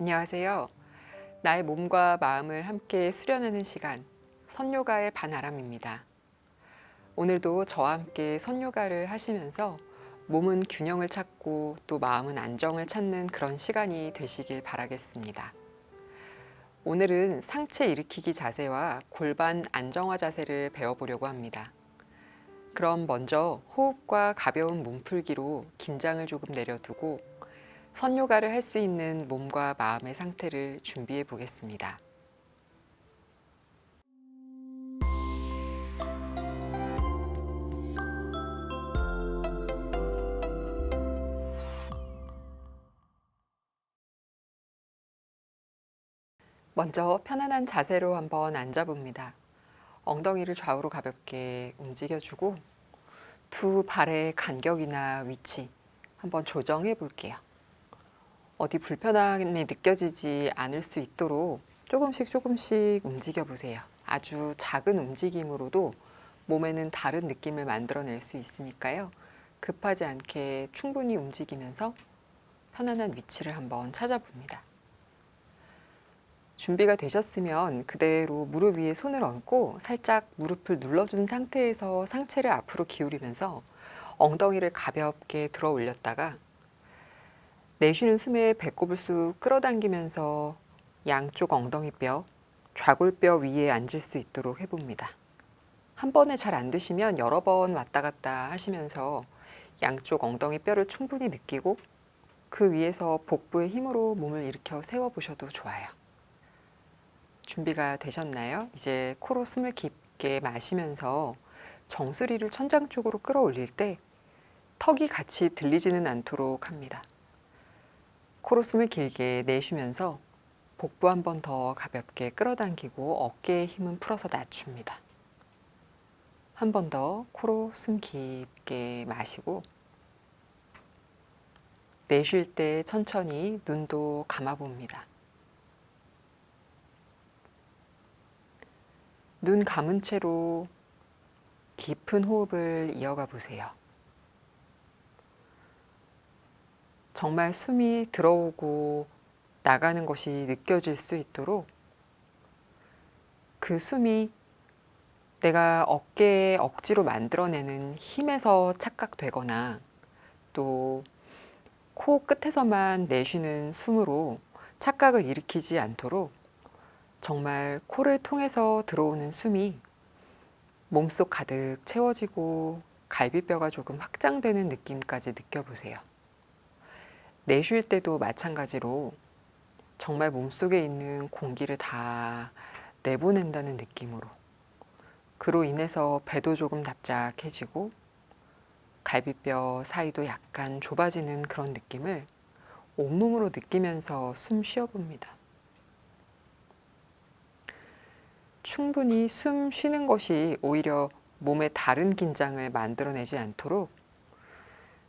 안녕하세요. 나의 몸과 마음을 함께 수련하는 시간, 선요가의 반아람입니다. 오늘도 저와 함께 선요가를 하시면서 몸은 균형을 찾고 또 마음은 안정을 찾는 그런 시간이 되시길 바라겠습니다. 오늘은 상체 일으키기 자세와 골반 안정화 자세를 배워보려고 합니다. 그럼 먼저 호흡과 가벼운 몸풀기로 긴장을 조금 내려두고 선요가를 할 수 있는 몸과 마음의 상태를 준비해 보겠습니다. 먼저 편안한 자세로 한번 앉아봅니다. 엉덩이를 좌우로 가볍게 움직여주고 두 발의 간격이나 위치 한번 조정해 볼게요. 어디 불편함이 느껴지지 않을 수 있도록 조금씩 조금씩 움직여 보세요. 아주 작은 움직임으로도 몸에는 다른 느낌을 만들어낼 수 있으니까요. 급하지 않게 충분히 움직이면서 편안한 위치를 한번 찾아봅니다. 준비가 되셨으면 그대로 무릎 위에 손을 얹고 살짝 무릎을 눌러준 상태에서 상체를 앞으로 기울이면서 엉덩이를 가볍게 들어 올렸다가 내쉬는 숨에 배꼽을 쑥 끌어당기면서 양쪽 엉덩이뼈, 좌골뼈 위에 앉을 수 있도록 해봅니다. 한 번에 잘 안 되시면 여러 번 왔다 갔다 하시면서 양쪽 엉덩이 뼈를 충분히 느끼고 그 위에서 복부의 힘으로 몸을 일으켜 세워보셔도 좋아요. 준비가 되셨나요? 이제 코로 숨을 깊게 마시면서 정수리를 천장 쪽으로 끌어올릴 때 턱이 같이 들리지는 않도록 합니다. 코로 숨을 길게 내쉬면서 복부 한 번 더 가볍게 끌어당기고 어깨의 힘은 풀어서 낮춥니다. 한 번 더 코로 숨 깊게 마시고 내쉴 때 천천히 눈도 감아봅니다. 눈 감은 채로 깊은 호흡을 이어가 보세요. 정말 숨이 들어오고 나가는 것이 느껴질 수 있도록 그 숨이 내가 어깨에 억지로 만들어내는 힘에서 착각되거나 또 코 끝에서만 내쉬는 숨으로 착각을 일으키지 않도록 정말 코를 통해서 들어오는 숨이 몸속 가득 채워지고 갈비뼈가 조금 확장되는 느낌까지 느껴보세요. 내쉴 때도 마찬가지로 정말 몸속에 있는 공기를 다 내보낸다는 느낌으로 그로 인해서 배도 조금 납작해지고 갈비뼈 사이도 약간 좁아지는 그런 느낌을 온몸으로 느끼면서 숨 쉬어봅니다. 충분히 숨 쉬는 것이 오히려 몸에 다른 긴장을 만들어내지 않도록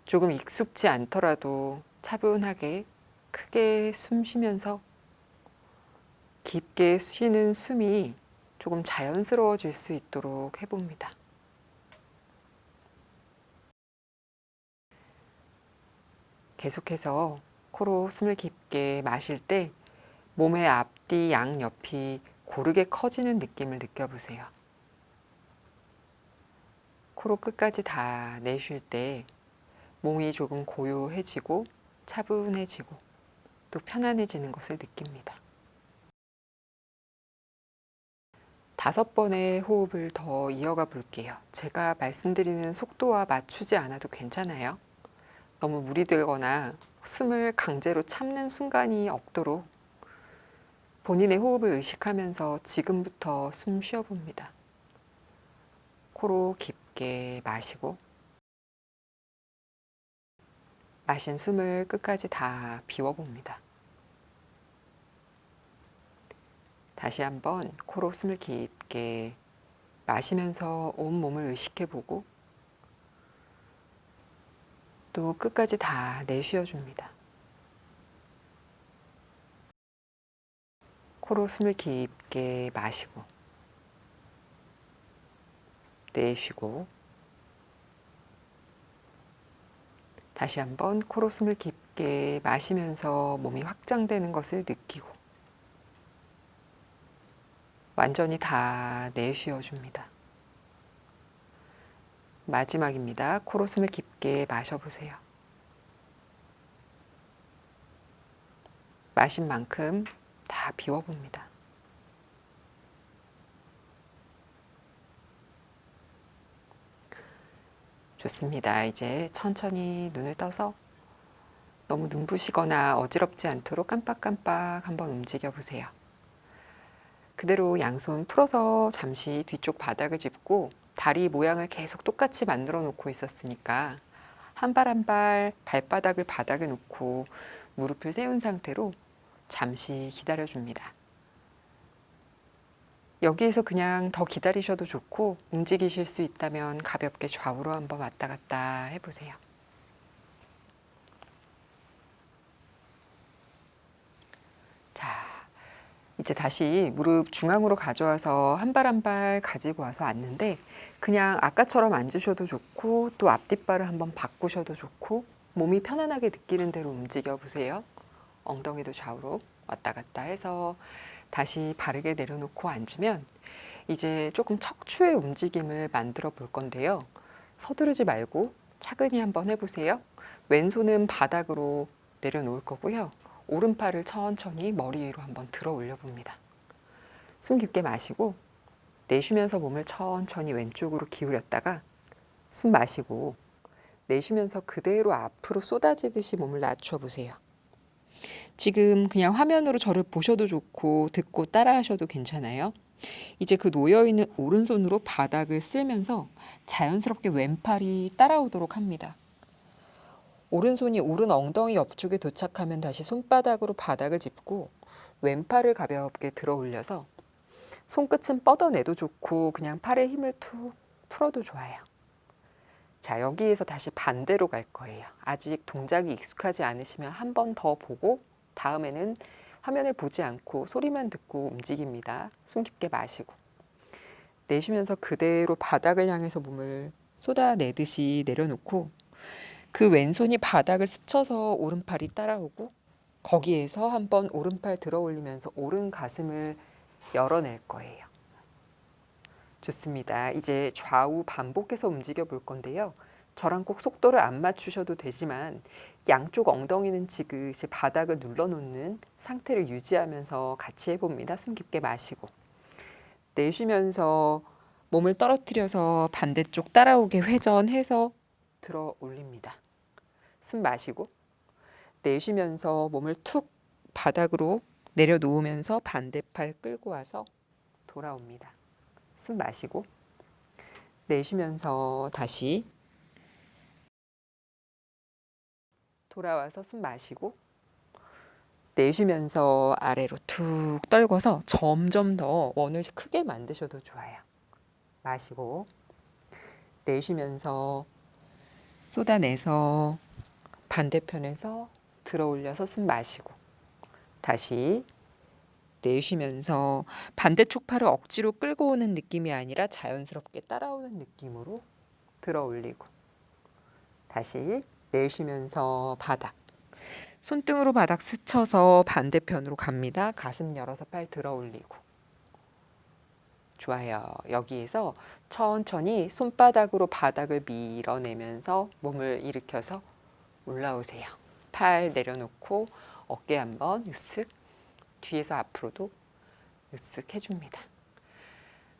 조금 익숙지 않더라도 차분하게 크게 숨 쉬면서 깊게 쉬는 숨이 조금 자연스러워질 수 있도록 해봅니다. 계속해서 코로 숨을 깊게 마실 때 몸의 앞뒤 양옆이 고르게 커지는 느낌을 느껴보세요. 코로 끝까지 다 내쉴 때 몸이 조금 고요해지고 차분해지고 또 편안해지는 것을 느낍니다. 다섯 번의 호흡을 더 이어가 볼게요. 제가 말씀드리는 속도와 맞추지 않아도 괜찮아요. 너무 무리되거나 숨을 강제로 참는 순간이 없도록 본인의 호흡을 의식하면서 지금부터 숨 쉬어봅니다. 코로 깊게 마시고 마신 숨을 끝까지 다 비워봅니다. 다시 한번 코로 숨을 깊게 마시면서 온 몸을 의식해보고 또 끝까지 다 내쉬어줍니다. 코로 숨을 깊게 마시고 내쉬고 다시 한번 코로 숨을 깊게 마시면서 몸이 확장되는 것을 느끼고 완전히 다 내쉬어 줍니다. 마지막입니다. 코로 숨을 깊게 마셔보세요. 마신 만큼 다 비워봅니다. 좋습니다. 이제 천천히 눈을 떠서 너무 눈부시거나 어지럽지 않도록 깜빡깜빡 한번 움직여 보세요. 그대로 양손 풀어서 잠시 뒤쪽 바닥을 짚고 다리 모양을 계속 똑같이 만들어 놓고 있었으니까 한 발 한 발 발바닥을 바닥에 놓고 무릎을 세운 상태로 잠시 기다려 줍니다. 여기에서 그냥 더 기다리셔도 좋고 움직이실 수 있다면 가볍게 좌우로 한번 왔다 갔다 해보세요. 자, 이제 다시 무릎 중앙으로 가져와서 한 발 한 발 가지고 와서 앉는데 그냥 아까처럼 앉으셔도 좋고 또 앞뒷발을 한번 바꾸셔도 좋고 몸이 편안하게 느끼는 대로 움직여 보세요. 엉덩이도 좌우로 왔다 갔다 해서 다시 바르게 내려놓고 앉으면 이제 조금 척추의 움직임을 만들어 볼 건데요. 서두르지 말고 차근히 한번 해보세요. 왼손은 바닥으로 내려놓을 거고요. 오른팔을 천천히 머리 위로 한번 들어 올려 봅니다. 숨 깊게 마시고 내쉬면서 몸을 천천히 왼쪽으로 기울였다가 숨 마시고 내쉬면서 그대로 앞으로 쏟아지듯이 몸을 낮춰 보세요. 지금 그냥 화면으로 저를 보셔도 좋고 듣고 따라 하셔도 괜찮아요. 이제 그 놓여 있는 오른손으로 바닥을 쓸면서 자연스럽게 왼팔이 따라오도록 합니다. 오른손이 오른 엉덩이 옆쪽에 도착하면 다시 손바닥으로 바닥을 짚고 왼팔을 가볍게 들어 올려서 손끝은 뻗어내도 좋고 그냥 팔에 힘을 툭 풀어도 좋아요. 자, 여기에서 다시 반대로 갈 거예요. 아직 동작이 익숙하지 않으시면 한 번 더 보고 다음에는 화면을 보지 않고 소리만 듣고 움직입니다. 숨 깊게 마시고 내쉬면서 그대로 바닥을 향해서 몸을 쏟아내듯이 내려놓고 그 왼손이 바닥을 스쳐서 오른팔이 따라오고 거기에서 한번 오른팔 들어 올리면서 오른 가슴을 열어낼 거예요. 좋습니다. 이제 좌우 반복해서 움직여 볼 건데요. 저랑 꼭 속도를 안 맞추셔도 되지만 양쪽 엉덩이는 지그시 바닥을 눌러놓는 상태를 유지하면서 같이 해봅니다. 숨 깊게 마시고 내쉬면서 몸을 떨어뜨려서 반대쪽 따라오게 회전해서 들어 올립니다. 숨 마시고 내쉬면서 몸을 툭 바닥으로 내려놓으면서 반대팔 끌고 와서 돌아옵니다. 숨 마시고 내쉬면서 다시 돌아와서 숨 마시고 내쉬면서 아래로 툭 떨궈서 점점 더 원을 크게 만드셔도 좋아요. 마시고 내쉬면서 쏟아내서 반대편에서 들어 올려서 숨 마시고 다시 내쉬면서 반대쪽 팔을 억지로 끌고 오는 느낌이 아니라 자연스럽게 따라오는 느낌으로 들어 올리고 다시 내쉬면서 바닥 손등으로 바닥 스쳐서 반대편으로 갑니다. 가슴 열어서 팔 들어 올리고 좋아요. 여기에서 천천히 손바닥으로 바닥을 밀어내면서 몸을 일으켜서 올라오세요. 팔 내려놓고 어깨 한번 으쓱 뒤에서 앞으로도 으쓱 해줍니다.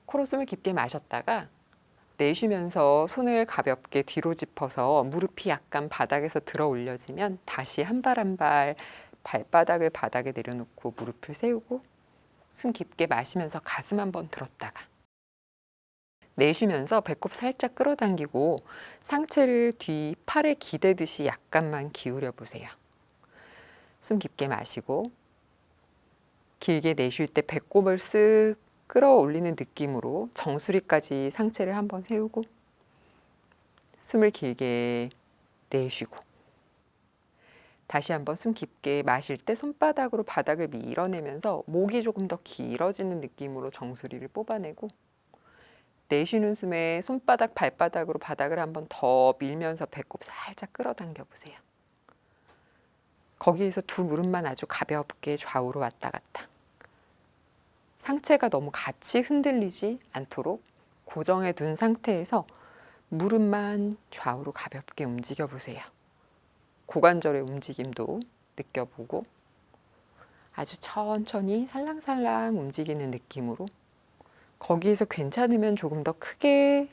코로 숨을 깊게 마셨다가 내쉬면서 손을 가볍게 뒤로 짚어서 무릎이 약간 바닥에서 들어 올려지면 다시 한 발 한 발 발바닥을 바닥에 내려놓고 무릎을 세우고 숨 깊게 마시면서 가슴 한번 들었다가 내쉬면서 배꼽 살짝 끌어당기고 상체를 뒤 팔에 기대듯이 약간만 기울여 보세요. 숨 깊게 마시고 길게 내쉴 때 배꼽을 쓱 끌어올리는 느낌으로 정수리까지 상체를 한번 세우고 숨을 길게 내쉬고 다시 한번 숨 깊게 마실 때 손바닥으로 바닥을 밀어내면서 목이 조금 더 길어지는 느낌으로 정수리를 뽑아내고 내쉬는 숨에 손바닥, 발바닥으로 바닥을 한번 더 밀면서 배꼽 살짝 끌어당겨 보세요. 거기에서 두 무릎만 아주 가볍게 좌우로 왔다 갔다. 상체가 너무 같이 흔들리지 않도록 고정해 둔 상태에서 무릎만 좌우로 가볍게 움직여 보세요. 고관절의 움직임도 느껴보고 아주 천천히 살랑살랑 움직이는 느낌으로 거기에서 괜찮으면 조금 더 크게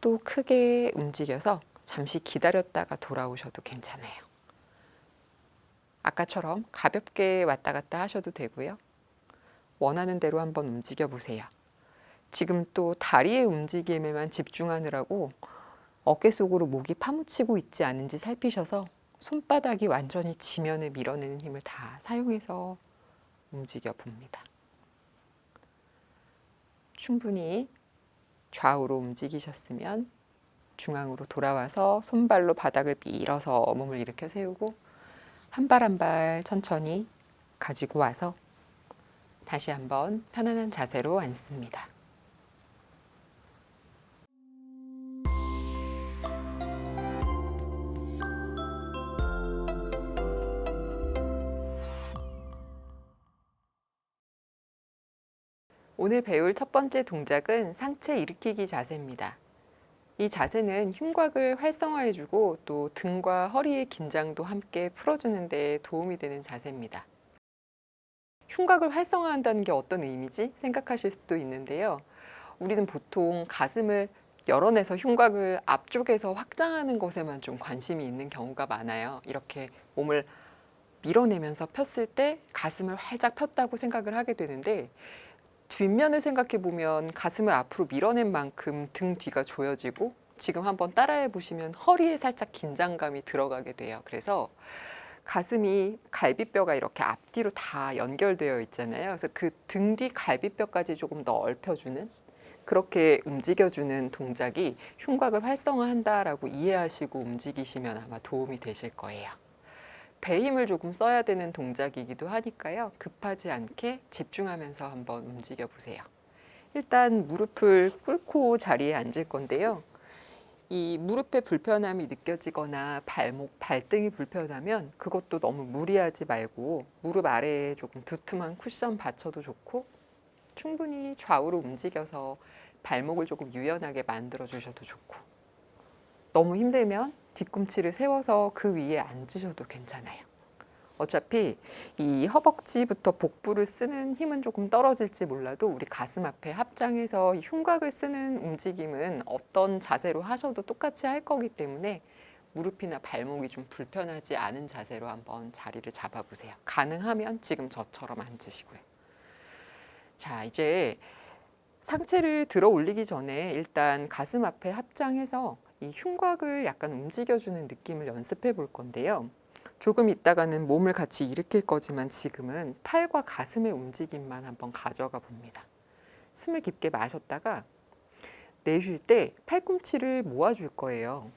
또 크게 움직여서 잠시 기다렸다가 돌아오셔도 괜찮아요. 아까처럼 가볍게 왔다 갔다 하셔도 되고요. 원하는 대로 한번 움직여 보세요. 지금 또 다리의 움직임에만 집중하느라고 어깨 속으로 목이 파묻히고 있지 않은지 살피셔서 손바닥이 완전히 지면을 밀어내는 힘을 다 사용해서 움직여 봅니다. 충분히 좌우로 움직이셨으면 중앙으로 돌아와서 손발로 바닥을 밀어서 몸을 일으켜 세우고 한 발 한 발 천천히 가지고 와서 다시 한번 편안한 자세로 앉습니다. 오늘 배울 첫 번째 동작은 상체 일으키기 자세입니다. 이 자세는 흉곽을 활성화해주고 또 등과 허리의 긴장도 함께 풀어주는 데 도움이 되는 자세입니다. 흉곽을 활성화한다는 게 어떤 의미지 생각하실 수도 있는데요. 우리는 보통 가슴을 열어내서 흉곽을 앞쪽에서 확장하는 것에만 좀 관심이 있는 경우가 많아요. 이렇게 몸을 밀어내면서 폈을 때 가슴을 활짝 폈다고 생각을 하게 되는데 뒷면을 생각해 보면 가슴을 앞으로 밀어낸 만큼 등 뒤가 조여지고 지금 한번 따라해 보시면 허리에 살짝 긴장감이 들어가게 돼요. 그래서 가슴이 갈비뼈가 이렇게 앞뒤로 다 연결되어 있잖아요. 그래서 그 등 뒤 갈비뼈까지 조금 넓혀주는 그렇게 움직여주는 동작이 흉곽을 활성화한다라고 이해하시고 움직이시면 아마 도움이 되실 거예요. 배 힘을 조금 써야 되는 동작이기도 하니까요. 급하지 않게 집중하면서 한번 움직여 보세요. 일단 무릎을 꿇고 자리에 앉을 건데요. 이 무릎에 불편함이 느껴지거나 발목, 발등이 불편하면 그것도 너무 무리하지 말고 무릎 아래에 조금 두툼한 쿠션 받쳐도 좋고 충분히 좌우로 움직여서 발목을 조금 유연하게 만들어 주셔도 좋고 너무 힘들면 뒤꿈치를 세워서 그 위에 앉으셔도 괜찮아요. 어차피 이 허벅지부터 복부를 쓰는 힘은 조금 떨어질지 몰라도 우리 가슴 앞에 합장해서 이 흉곽을 쓰는 움직임은 어떤 자세로 하셔도 똑같이 할 거기 때문에 무릎이나 발목이 좀 불편하지 않은 자세로 한번 자리를 잡아보세요. 가능하면 지금 저처럼 앉으시고요. 자, 이제 상체를 들어 올리기 전에 일단 가슴 앞에 합장해서 이 흉곽을 약간 움직여주는 느낌을 연습해 볼 건데요. 조금 있다가는 몸을 같이 일으킬 거지만 지금은 팔과 가슴의 움직임만 한번 가져가 봅니다. 숨을 깊게 마셨다가 내쉴 때 팔꿈치를 모아줄 거예요.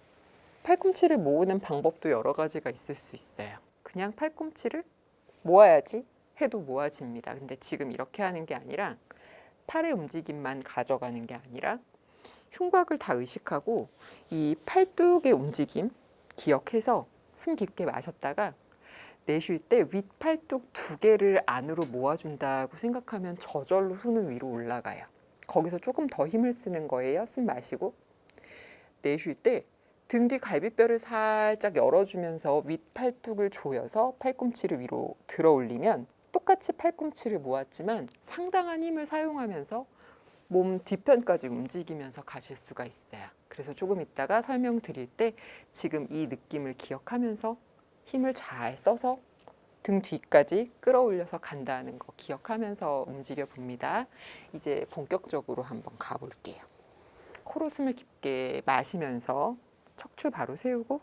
팔꿈치를 모으는 방법도 여러 가지가 있을 수 있어요. 그냥 팔꿈치를 모아야지 해도 모아집니다. 근데 지금 이렇게 하는 게 아니라 팔의 움직임만 가져가는 게 아니라 흉곽을 다 의식하고 이 팔뚝의 움직임 기억해서 숨 깊게 마셨다가 내쉴 때 윗팔뚝 두 개를 안으로 모아준다고 생각하면 저절로 손은 위로 올라가요. 거기서 조금 더 힘을 쓰는 거예요. 숨 마시고 내쉴 때 등 뒤 갈비뼈를 살짝 열어주면서 윗팔뚝을 조여서 팔꿈치를 위로 들어 올리면 똑같이 팔꿈치를 모았지만 상당한 힘을 사용하면서 몸 뒤편까지 움직이면서 가실 수가 있어요. 그래서 조금 있다가 설명드릴 때 지금 이 느낌을 기억하면서 힘을 잘 써서 등 뒤까지 끌어올려서 간다는 거 기억하면서 움직여 봅니다. 이제 본격적으로 한번 가볼게요. 코로 숨을 깊게 마시면서 척추 바로 세우고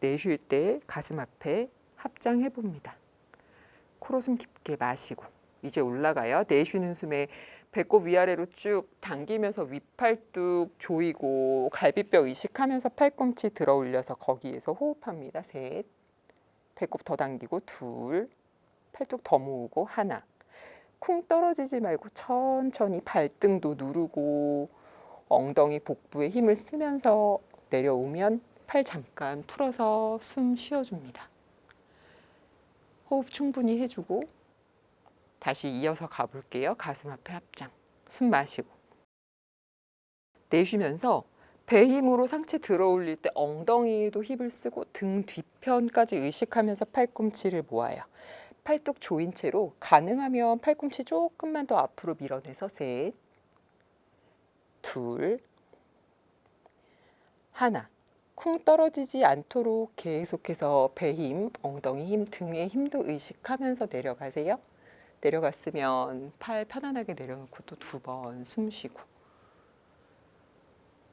내쉴 때 가슴 앞에 합장해 봅니다. 코로 숨 깊게 마시고 이제 올라가요. 내쉬는 숨에 배꼽 위아래로 쭉 당기면서 윗팔뚝 조이고 갈비뼈 의식하면서 팔꿈치 들어 올려서 거기에서 호흡합니다. 셋. 배꼽 더 당기고 둘. 팔뚝 더 모으고 하나. 쿵 떨어지지 말고 천천히 발등도 누르고 엉덩이 복부에 힘을 쓰면서 내려오면 팔 잠깐 풀어서 숨 쉬어줍니다. 호흡 충분히 해주고 다시 이어서 가볼게요. 가슴 앞에 합장. 숨 마시고 내쉬면서 배 힘으로 상체 들어 올릴 때 엉덩이에도 힘을 쓰고 등 뒤편까지 의식하면서 팔꿈치를 모아요. 팔뚝 조인 채로 가능하면 팔꿈치 조금만 더 앞으로 밀어내서 셋, 둘, 하나. 쿵 떨어지지 않도록 계속해서 배 힘, 엉덩이 힘, 등의 힘도 의식하면서 내려가세요. 내려갔으면 팔 편안하게 내려놓고 또 두 번 숨 쉬고.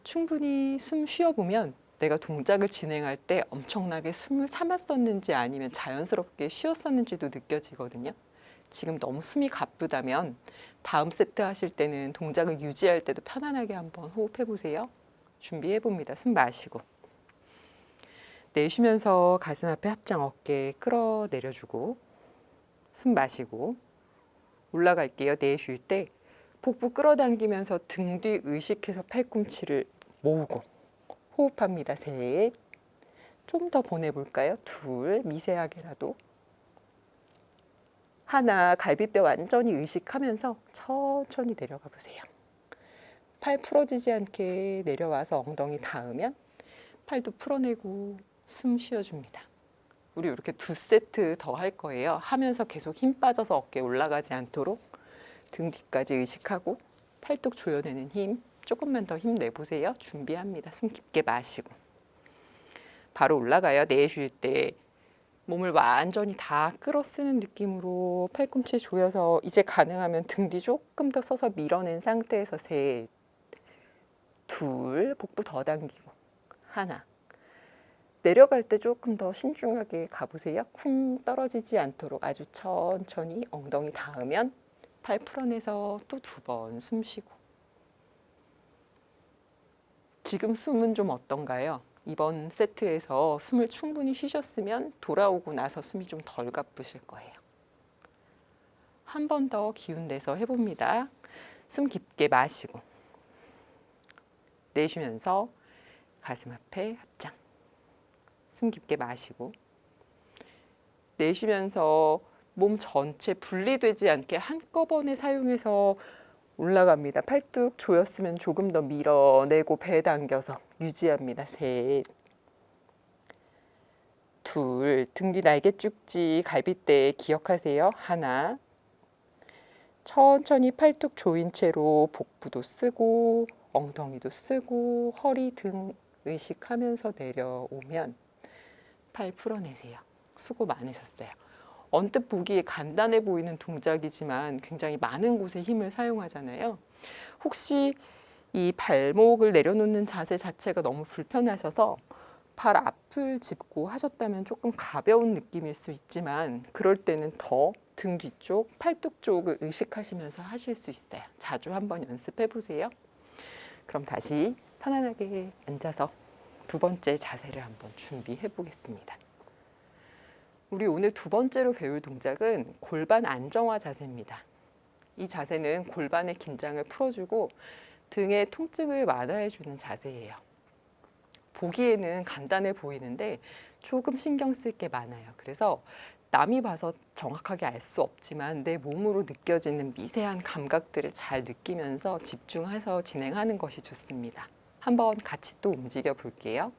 충분히 숨 쉬어보면 내가 동작을 진행할 때 엄청나게 숨을 참았었는지 아니면 자연스럽게 쉬었었는지도 느껴지거든요. 지금 너무 숨이 가쁘다면 다음 세트 하실 때는 동작을 유지할 때도 편안하게 한번 호흡해 보세요. 준비해 봅니다. 숨 마시고. 내쉬면서 가슴 앞에 합장 어깨 끌어 내려주고 숨 마시고 올라갈게요. 내쉴 때 복부 끌어당기면서 등 뒤 의식해서 팔꿈치를 모으고 호흡합니다. 셋. 좀 더 보내볼까요? 둘. 미세하게라도. 하나. 갈비뼈 완전히 의식하면서 천천히 내려가 보세요. 팔 풀어지지 않게 내려와서 엉덩이 닿으면 팔도 풀어내고 숨 쉬어줍니다. 우리 이렇게 두 세트 더 할 거예요. 하면서 계속 힘 빠져서 어깨 올라가지 않도록 등 뒤까지 의식하고 팔뚝 조여내는 힘 조금만 더 힘 내 보세요. 준비합니다. 숨 깊게 마시고 바로 올라가요. 내쉴 때 몸을 완전히 다 끌어 쓰는 느낌으로 팔꿈치 조여서 이제 가능하면 등 뒤 조금 더 서서 밀어낸 상태에서 셋, 둘, 복부 더 당기고 하나. 내려갈 때 조금 더 신중하게 가보세요. 쿵 떨어지지 않도록 아주 천천히 엉덩이 닿으면 팔 풀어내서 또 두 번 숨 쉬고. 지금 숨은 좀 어떤가요? 이번 세트에서 숨을 충분히 쉬셨으면 돌아오고 나서 숨이 좀 덜 가쁘실 거예요. 한 번 더 기운 내서 해봅니다. 숨 깊게 마시고 내쉬면서 가슴 앞에 합장. 숨 깊게 마시고 내쉬면서 몸 전체 분리되지 않게 한꺼번에 사용해서 올라갑니다. 팔뚝 조였으면 조금 더 밀어내고 배 당겨서 유지합니다. 셋, 둘, 등뒤 날개 쭉지 갈비뼈 기억하세요. 하나, 천천히 팔뚝 조인 채로 복부도 쓰고 엉덩이도 쓰고 허리 등 의식하면서 내려오면 팔 풀어내세요. 수고 많으셨어요. 언뜻 보기에 간단해 보이는 동작이지만 굉장히 많은 곳에 힘을 사용하잖아요. 혹시 이 발목을 내려놓는 자세 자체가 너무 불편하셔서 팔 앞을 짚고 하셨다면 조금 가벼운 느낌일 수 있지만 그럴 때는 더 등 뒤쪽, 팔뚝 쪽을 의식하시면서 하실 수 있어요. 자주 한번 연습해 보세요. 그럼 다시 편안하게 앉아서 두 번째 자세를 한번 준비해 보겠습니다. 우리 오늘 두 번째로 배울 동작은 골반 안정화 자세입니다. 이 자세는 골반의 긴장을 풀어주고 등의 통증을 완화해주는 자세예요. 보기에는 간단해 보이는데 조금 신경 쓸 게 많아요. 그래서 남이 봐서 정확하게 알 수 없지만 내 몸으로 느껴지는 미세한 감각들을 잘 느끼면서 집중해서 진행하는 것이 좋습니다. 한번 같이 또 움직여 볼게요.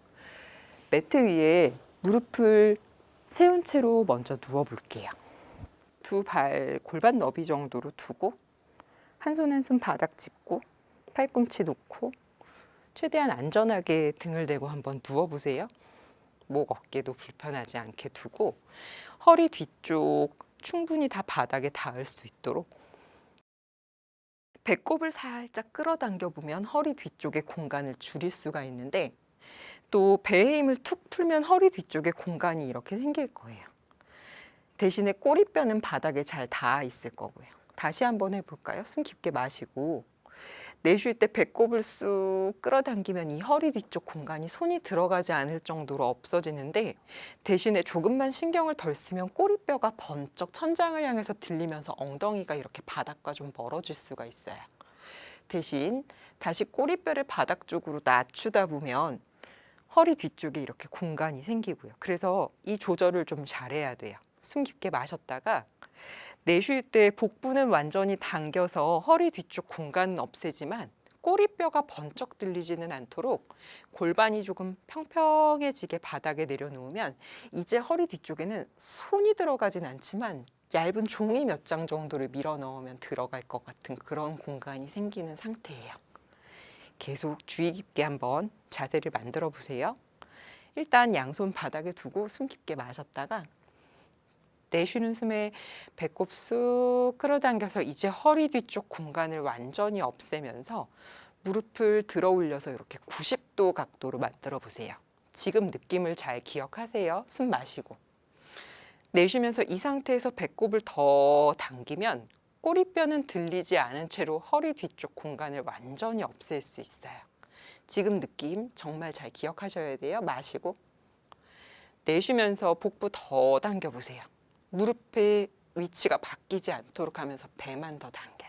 매트 위에 무릎을 세운 채로 먼저 누워 볼게요. 두 발 골반 너비 정도로 두고 한 손 한 손 바닥 짚고 팔꿈치 놓고 최대한 안전하게 등을 대고 한번 누워 보세요. 목 어깨도 불편하지 않게 두고 허리 뒤쪽 충분히 다 바닥에 닿을 수 있도록 배꼽을 살짝 끌어당겨 보면 허리 뒤쪽의 공간을 줄일 수가 있는데 또 배의 힘을 툭 풀면 허리 뒤쪽에 공간이 이렇게 생길 거예요. 대신에 꼬리뼈는 바닥에 잘 닿아 있을 거고요. 다시 한번 해볼까요? 숨 깊게 마시고 내쉴 때 배꼽을 쑥 끌어당기면 이 허리 뒤쪽 공간이 손이 들어가지 않을 정도로 없어지는데 대신에 조금만 신경을 덜 쓰면 꼬리뼈가 번쩍 천장을 향해서 들리면서 엉덩이가 이렇게 바닥과 좀 멀어질 수가 있어요. 대신 다시 꼬리뼈를 바닥 쪽으로 낮추다 보면 허리 뒤쪽에 이렇게 공간이 생기고요. 그래서 이 조절을 좀 잘해야 돼요. 숨 깊게 마셨다가 내쉴 때 복부는 완전히 당겨서 허리 뒤쪽 공간은 없애지만 꼬리뼈가 번쩍 들리지는 않도록 골반이 조금 평평해지게 바닥에 내려놓으면 이제 허리 뒤쪽에는 손이 들어가진 않지만 얇은 종이 몇 장 정도를 밀어 넣으면 들어갈 것 같은 그런 공간이 생기는 상태예요. 계속 주의 깊게 한번 자세를 만들어 보세요. 일단 양손 바닥에 두고 숨 깊게 마셨다가 내쉬는 숨에 배꼽 쑥 끌어당겨서 이제 허리 뒤쪽 공간을 완전히 없애면서 무릎을 들어 올려서 이렇게 90도 각도로 만들어 보세요. 지금 느낌을 잘 기억하세요. 숨 마시고. 내쉬면서 이 상태에서 배꼽을 더 당기면 꼬리뼈는 들리지 않은 채로 허리 뒤쪽 공간을 완전히 없앨 수 있어요. 지금 느낌 정말 잘 기억하셔야 돼요. 마시고. 내쉬면서 복부 더 당겨 보세요. 무릎의 위치가 바뀌지 않도록 하면서 배만 더 당겨요.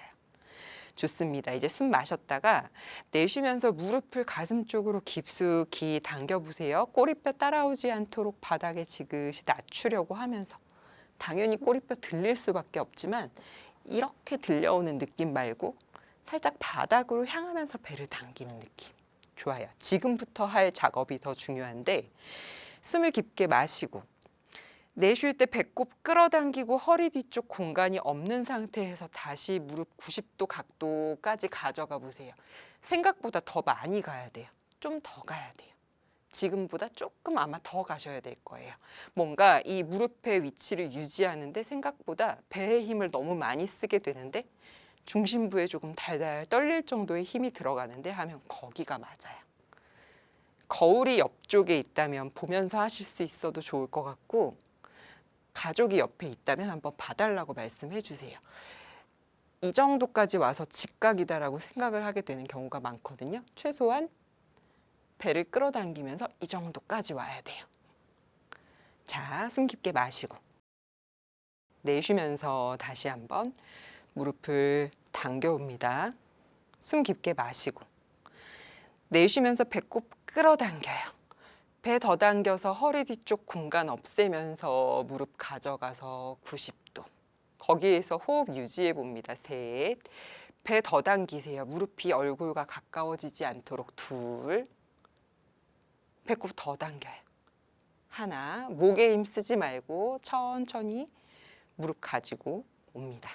좋습니다. 이제 숨 마셨다가 내쉬면서 무릎을 가슴 쪽으로 깊숙이 당겨 보세요. 꼬리뼈 따라오지 않도록 바닥에 지그시 낮추려고 하면서 당연히 꼬리뼈 들릴 수밖에 없지만 이렇게 들려오는 느낌 말고 살짝 바닥으로 향하면서 배를 당기는 느낌. 좋아요. 지금부터 할 작업이 더 중요한데 숨을 깊게 마시고 내쉴 때 배꼽 끌어당기고 허리 뒤쪽 공간이 없는 상태에서 다시 무릎 90도 각도까지 가져가 보세요. 생각보다 더 많이 가야 돼요. 좀 더 가야 돼요. 지금보다 조금 아마 더 가셔야 될 거예요. 뭔가 이 무릎의 위치를 유지하는데 생각보다 배의 힘을 너무 많이 쓰게 되는데 중심부에 조금 달달 떨릴 정도의 힘이 들어가는데 하면 거기가 맞아요. 거울이 옆쪽에 있다면 보면서 하실 수 있어도 좋을 것 같고 가족이 옆에 있다면 한번 봐달라고 말씀해 주세요. 이 정도까지 와서 직각이다라고 생각을 하게 되는 경우가 많거든요. 최소한 배를 끌어당기면서 이 정도까지 와야 돼요. 자, 숨 깊게 마시고 내쉬면서 다시 한번 무릎을 당겨옵니다. 숨 깊게 마시고 내쉬면서 배꼽 끌어당겨요. 배 더 당겨서 허리 뒤쪽 공간 없애면서 무릎 가져가서 90도. 거기에서 호흡 유지해 봅니다. 셋. 배 더 당기세요. 무릎이 얼굴과 가까워지지 않도록 둘. 배꼽 더 당겨요. 하나. 목에 힘 쓰지 말고 천천히 무릎 가지고 옵니다.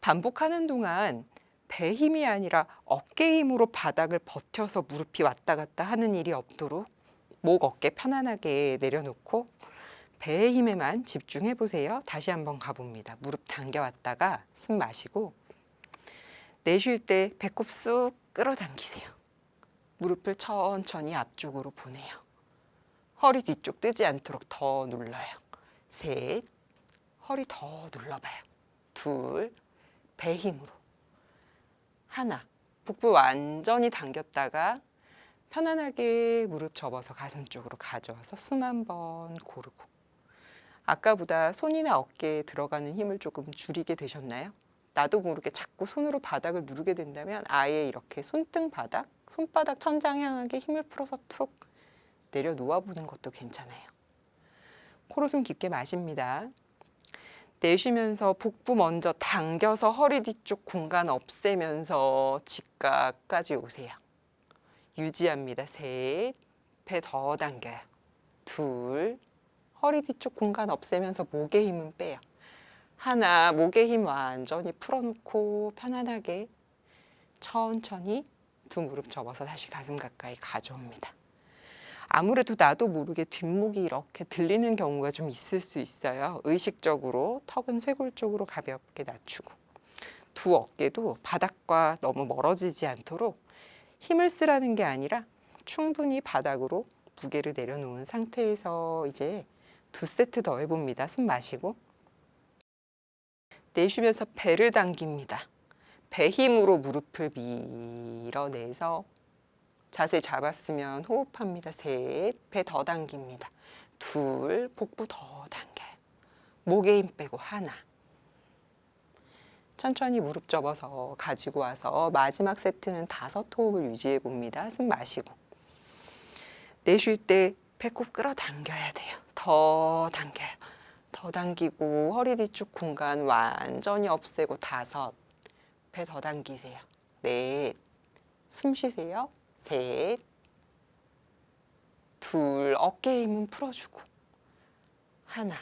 반복하는 동안 배 힘이 아니라 어깨 힘으로 바닥을 버텨서 무릎이 왔다 갔다 하는 일이 없도록 목 어깨 편안하게 내려놓고 배의 힘에만 집중해 보세요. 다시 한번 가봅니다. 무릎 당겨왔다가 숨 마시고 내쉴 때 배꼽 쑥 끌어당기세요. 무릎을 천천히 앞쪽으로 보내요. 허리 뒤쪽 뜨지 않도록 더 눌러요. 셋, 허리 더 눌러봐요. 둘, 배 힘으로. 하나, 복부 완전히 당겼다가 편안하게 무릎 접어서 가슴 쪽으로 가져와서 숨한번 고르고. 아까보다 손이나 어깨에 들어가는 힘을 조금 줄이게 되셨나요? 나도 모르게 자꾸 손으로 바닥을 누르게 된다면 아예 이렇게 손등 바닥, 손바닥 천장 향하게 힘을 풀어서 툭 내려놓아 보는 것도 괜찮아요. 코로 숨 깊게 마십니다. 내쉬면서 복부 먼저 당겨서 허리 뒤쪽 공간 없애면서 직각까지 오세요. 유지합니다. 셋, 배 더 당겨요. 둘, 허리 뒤쪽 공간 없애면서 목의 힘은 빼요. 하나, 목의 힘 완전히 풀어놓고 편안하게 천천히 두 무릎 접어서 다시 가슴 가까이 가져옵니다. 아무래도 나도 모르게 뒷목이 이렇게 들리는 경우가 좀 있을 수 있어요. 의식적으로 턱은 쇄골 쪽으로 가볍게 낮추고 두 어깨도 바닥과 너무 멀어지지 않도록 힘을 쓰라는 게 아니라 충분히 바닥으로 무게를 내려놓은 상태에서 이제 두 세트 더 해봅니다. 숨 마시고 내쉬면서 배를 당깁니다. 배 힘으로 무릎을 밀어내서 자세 잡았으면 호흡합니다. 셋, 배 더 당깁니다. 둘, 복부 더 당겨요. 목에 힘 빼고 하나. 천천히 무릎 접어서 가지고 와서 마지막 세트는 다섯 호흡을 유지해 봅니다. 숨 마시고. 내쉴 때 배꼽 끌어당겨야 돼요. 더 당겨요. 더 당기고 허리 뒤쪽 공간 완전히 없애고 다섯. 배 더 당기세요. 넷. 숨 쉬세요. 셋. 둘. 어깨 힘은 풀어주고. 하나.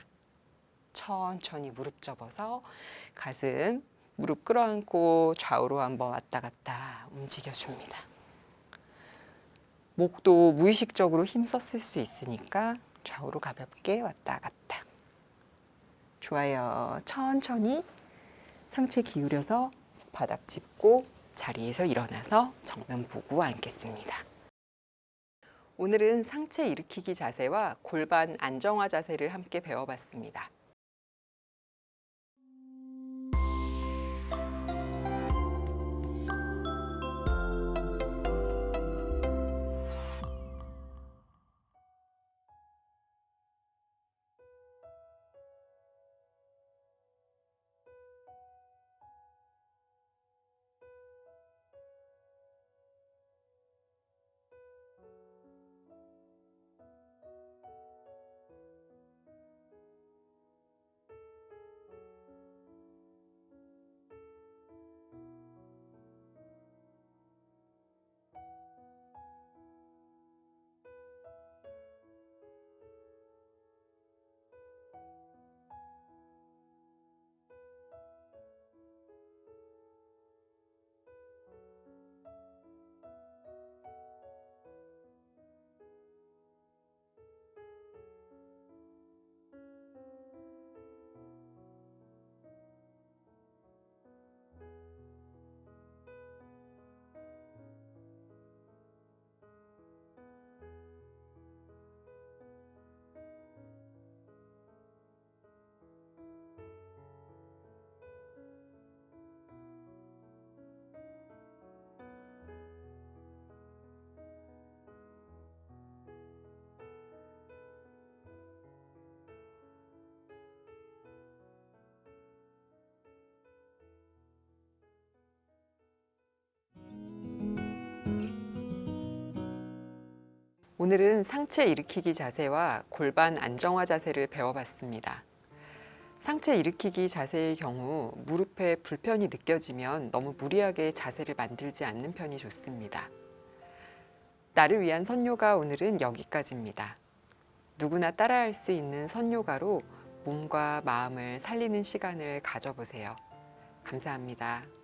천천히 무릎 접어서 가슴 무릎 끌어안고 좌우로 한번 왔다 갔다 움직여줍니다. 목도 무의식적으로 힘 썼을 수 있으니까 좌우로 가볍게 왔다 갔다. 좋아요. 천천히 상체 기울여서 바닥 짚고 자리에서 일어나서 정면 보고 앉겠습니다. 오늘은 상체 일으키기 자세와 골반 안정화 자세를 함께 배워봤습니다. 오늘은 상체 일으키기 자세와 골반 안정화 자세를 배워봤습니다. 상체 일으키기 자세의 경우 무릎에 불편이 느껴지면 너무 무리하게 자세를 만들지 않는 편이 좋습니다. 나를 위한 선요가 오늘은 여기까지입니다. 누구나 따라할 수 있는 선요가로 몸과 마음을 살리는 시간을 가져보세요. 감사합니다.